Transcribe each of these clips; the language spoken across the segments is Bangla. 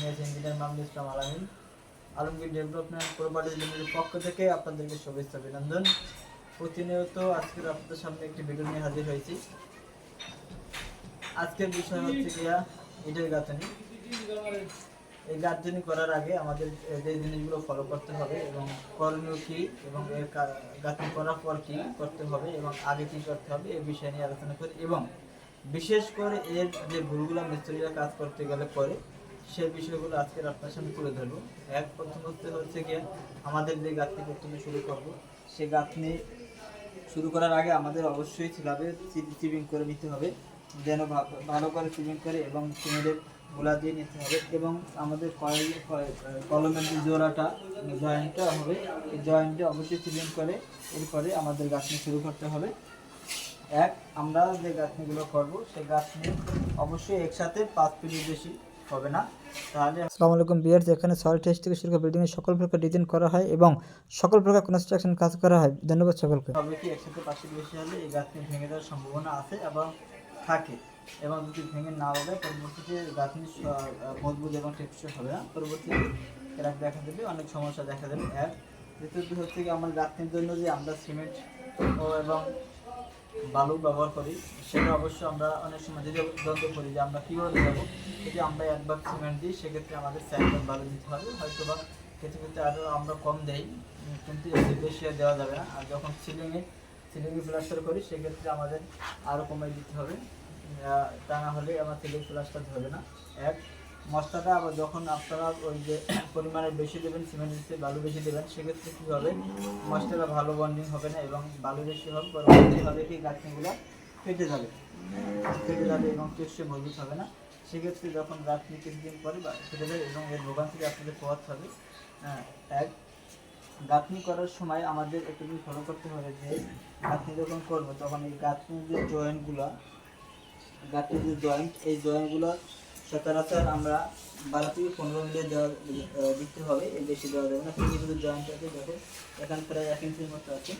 আমি পক্ষ থেকে প্রতিনিয়ত আজকের সামনে একটি হাজির আজকের বিষয় এই করার আগে আমাদের যে জিনিসগুলো ফলো করতে হবে এবং করণীয় কি এবং এর গাঁথনি করার পর কি করতে হবে এবং আগে কি করতে হবে এই বিষয় নিয়ে আলোচনা করি এবং বিশেষ করে এর যে ভুলগুলো মিস্ত্রিরা কাজ করতে গেলে করে সে বিষয়গুলো আজকের আপনার সামনে তুলে ধরবো। এক, প্রথম হচ্ছে হচ্ছে গিয়ে আমাদের যে গাঁথনি প্রথমে শুরু করব, সে গাঁথনি শুরু করার আগে আমাদের অবশ্যই স্ল্যাবে চিপিং করে নিতে হবে, যেন ভালো করে চিপিং করে এবং সিমেন্টের গোলা দিয়ে নিতে হবে এবং আমাদের কলমের যে জোড়াটা জয়েন্টটা হবে, এই জয়েন্টে অবশ্যই চিপিং করে এরপরে আমাদের গাঁথনি শুরু করতে হবে। এক, আমরা যে গাঁথনিগুলো করব সেই গাঁথনি অবশ্যই একসাথে পাঁচ ফিটের বেশি হবে না। তাহলে আসসালামু আলাইকুম বিয়ার্স এখানে সয়েল টেস্ট থেকে শুরু করে বিল্ডিং সকল প্রকার ডিজাইন করা হয় এবং সকল প্রকার কনস্ট্রাকশন কাজ করা হয়। ধন্যবাদ সকলকে। হবে কি একসাথে ফিট বেশি হলে এই গাঁথনি ভেঙে যাওয়ার সম্ভাবনা আছে এবং থাকে এবং যদি ভেঙে না হবে পরবর্তীতে গাঁথনি মজবুত এবং টেকসই হবে না। পরবর্তীতে ক্র্যাক দেখা দেবে অনেক সমস্যা দেখা দেবে। এক দ্বিতীয়ত হচ্ছে কি আমার গাঁথনির জন্য যে আমরা সিমেন্ট এবং বালু ব্যবহার করি, সেটা অবশ্য আমরা অনেক সময় যদি দ্বন্দ্ব করি যে আমরা কীভাবে দেবো যদি আমরা এক ভাগ সিমেন্ট দিই, সেক্ষেত্রে আমাদের ভাগ বালু দিতে হবে হয়তো বা কিছু ক্ষেত্রে আরও আমরা কম দেই, কিন্তু এর বেশি দেওয়া যাবে না। আর যখন সিলিংয়ে সিলিংয়ে প্লাস্টার করি, সেক্ষেত্রে আমাদের আরও কমাই দিতে হবে। তা না হলে আমার সিলিং প্লাস্টার হবে না। এক মশলাটা আবার যখন আপনারা ওই যে পরিমাণে বেশি দেবেন সিমেন্ট দিতে বালু বেশি দেবেন সেক্ষেত্রে কী হবে? মশলাটা ভালো বন্ডিং হবে না এবং বালু বেশি হবে পরবর্তী হবে কি? গাঁথনিগুলো ফেটে যাবে। ফেটে যাবে এবং টেকসই মজবুত হবে না। সেক্ষেত্রে যখন গাঁথনি কিছুদিন পরে ফেটে যাবে এবং এর ভোগান থেকে আপনাদের পোহাতে হবে। হ্যাঁ, এক গাঁথনি করার সময় আমাদের একটু ফলো করতে হবে যে গাঁথনি যখন করব তখন এই গাঁথনির যে জয়েন্টগুলো গাঁথনির যে জয়েন্ট এই জয়েন্টগুলো সচরাচর আমরা বারো থেকে পনেরো মিলিয়ে দেওয়া দিতে হবে, এর বেশি দেওয়া যাবে না। কিছু কিছু জয়েন্ট আছে, দেখো, এখানে প্রায় এক ইঞ্চির মতো আছে।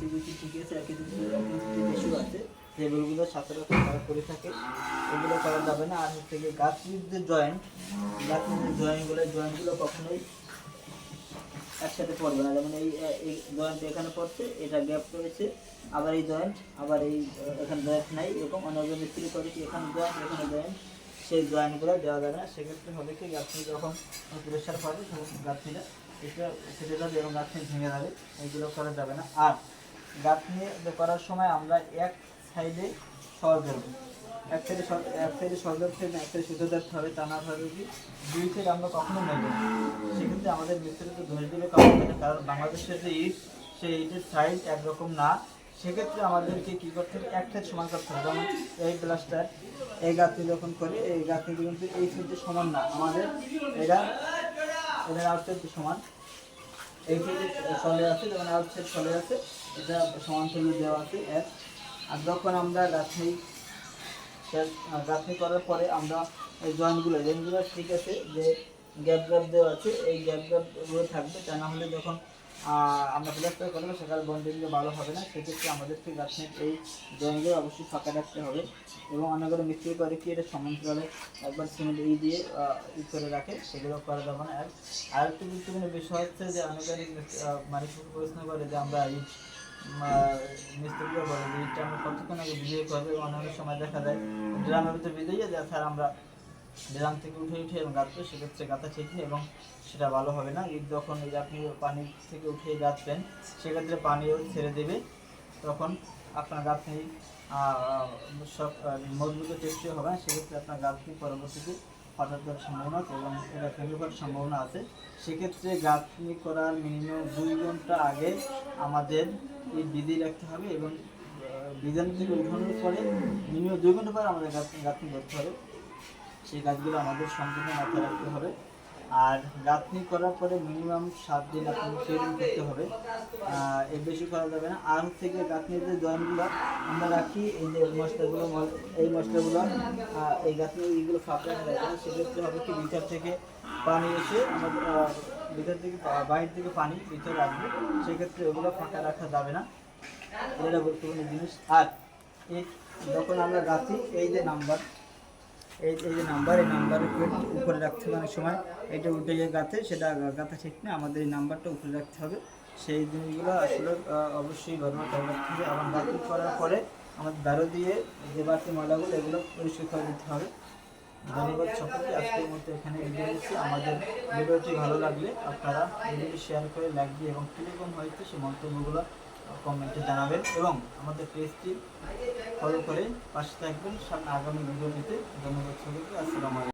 কিছু ঠিকই আছে, এক ইঞ্চি এক ইঞ্চি বেশিও আছে। যেগুলোগুলো সচরাচর তারা করে থাকে, এগুলো করা যাবে না। আর হচ্ছে গিয়ে গাঁথনির যে জয়েন্ট যে জয়েন্টগুলো জয়েন্টগুলো কখনোই একসাথে পড়বে না। যেমন এই এই জয়েন্ট এখানে পড়ছে, এটা গ্যাপ রয়েছে, আবার এই জয়েন্ট আবার এই, এখানে জয়েন্ট নাই, এরকম অনেকজন মিস্ত্রি করে এখানে জয়েন্ট এখানে জয়েন্ট সেই জয়েন্টগুলো দেওয়া যাবে না। সেক্ষেত্রে হবে কি গাছনি যখন প্রেশার পাবে তখন গাছনিটা এটা ফেটে যাবে এবং গাছনি ভেঙে যাবে, এইগুলো করা যাবে না। আর গাছনি করার সময় আমরা এক সাইডে সর ধরবো এক সাইডে এক সাইডে সর ধরতে এক সাইডে সুতো ধরতে হবে। তা না হবে কি, দুই সাইড আমরা কখনো নেব সেক্ষেত্রে আমাদের মিস্ত্রিতে ধরে দিলে কারণ বাংলাদেশের যে ইট, সেই ইটের সাইজ একরকম না। সেক্ষেত্রে আমাদেরকে কী করতে হবে? একটা সমান করতে হবে। যেমন এই প্লাস্টার এই গাছটি যখন করি, এই গাছটি কিন্তু এই সাইডে সমান না। আমাদের এটা এটা আউটসাইড সমান। এই সাইডে চলে আছে, যেমন আউটসাইড চলে আছে, এটা সমান চলে দেওয়া আছে, এক। আর যখন আমরা গাছটি গাঁথনি করার পরে আমরা এই জয়েন্টগুলো জয়েন্টগুলো ঠিক আছে, যে গ্যাপ গ্যাপ দেওয়া আছে, এই গ্যাপ গ্যাপগুলো থাকবে। তা না হলে যখন আমরা প্লাস্টার করব সেখানে বন্ডিংগুলো ভালো হবে না, সেক্ষেত্রে আমাদেরকে গাঁথনির এই ড্রয়িংগুলো অবশ্যই ফাঁকা রাখতে হবে। এবং অনেকগুলো মিস্ত্রি করে কি এটা সমান্তরালে একবার সিমেন্ট এই দিয়ে ই করে রাখে, সেগুলো করা যাবে না। আর আরেকটি গুরুত্বপূর্ণ বিষয় হচ্ছে যে অনেক অনেক মানে প্রশ্ন করে যে আমরা এই মিস্ত্রিরা বলে যে আমরা কতক্ষণ আগে ভিজিয়ে করব, এবং অনেক সময় দেখা যায় ড্রামের ভিতরে ভিজে যায়, স্যার, আমরা ড্রাম থেকে উঠে উঠে গাঁথবো, সেক্ষেত্রে গাঁথা ঠিক নেই এবং সেটা ভালো হবে না। ঈদ যখন এই আপনি পানি থেকে উঠে গাঁথবেন, সেক্ষেত্রে পানিও ছেড়ে দেবে। তখন আপনার গাঁথনি সব মজবুত টেস্টি হবে না। সেক্ষেত্রে আপনার গাঁথনি পরবর্তীতে ফাটার দেওয়ার সম্ভাবনা এবং এটা ভেঙে পড়ার সম্ভাবনা আছে। সেক্ষেত্রে গাঁথনি করার মিনিমাম দুই ঘণ্টা আগে আমাদের এই বিধি রাখতে হবে এবং বিধান থেকে উঠানোর পরে মিনিমাম দুই ঘণ্টা পরে আমাদের গাঁথনি গাঁথনি করতে হবে। সেই কাজগুলো আমাদের সম্পূর্ণ মাথায় রাখতে হবে। আর গাঁথনি করার পরে মিনিমাম সাত দিন আপনাকে ট্রেনিং করতে হবে। এর বেশি করা যাবে না। আর হচ্ছে গিয়ে যে জয়েন্টগুলো আমরা রাখি এই যে মশলাগুলো এই মশলাগুলো এই গাঁথনি এইগুলো ফাঁকা রাখা না সেক্ষেত্রে হবে কি, ভিতর থেকে পানি এসে আমাদের ভিতর থেকে বা- বাইরে থেকে পানি ভিতরে আসবে। সেক্ষেত্রে ওগুলো ফাঁকা রাখা যাবে না। এটা গুরুত্বপূর্ণ জিনিস। আর যখন আমরা গাছি এই যে নাম্বার এই এই যে নাম্বার, এই নাম্বারের উপরে রাখতে হবে অনেক সময়। এটা উঠে গিয়ে গাতে সেটা গাতে ঠিক না, আমাদের এই নাম্বারটা উপরে রাখতে হবে। সেই জিনিসগুলো আসলে অবশ্যই বারবার খেয়াল রাখতে হবে। এবং বাতি করার পরে আমাদের দারো দিয়ে যে বাতি ময়লাগুলো এগুলো পরিষ্কার করে দিতে হবে। ধন্যবাদ সকলকে। আজকের মতো এখানে বিদায় নিচ্ছি। আমাদের ভিডিওটি ভালো লাগলে আপনারা ভিডিওটি শেয়ার করে লাইক দিয়ে এবং কীরকম হয়েছে সেই মন্তব্যগুলো কমেন্টে জানাবেন এবং আমাদের পেজটি ফলো করে পাশে থাকবেন। সামনে আগামী ভিডিও নিতে ধন্যবাদ সবাইকে। আসসালামু